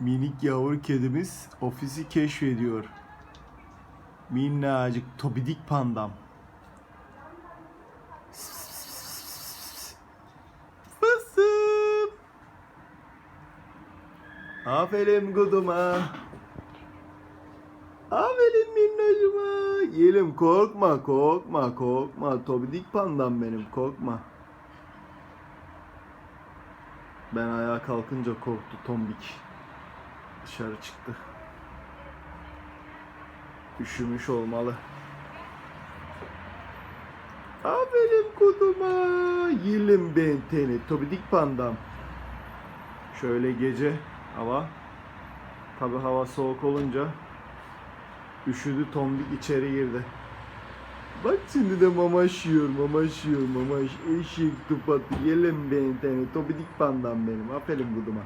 Minik yavru kedimiz ofisi keşfediyor. Minnacık tobidik pandam. Fısım. Aferin kuduma. Aferin minnacıma. Yelim korkma korkma korkma. Tobidik pandam benim korkma. Ben ayağa kalkınca korktu tombik. Dışarı çıktı. Üşümüş olmalı. Aferin kuduma. Yelim ben teni. Tobidik pandam. Şöyle gece hava. Tabi hava soğuk olunca üşüdü tombik içeri girdi. Bak şimdi de mamaş yiyor, mamaş yiyor, mamaş. Eşek tupatı, yelim ben teni, tobidik pandam benim. Aferin kuduma.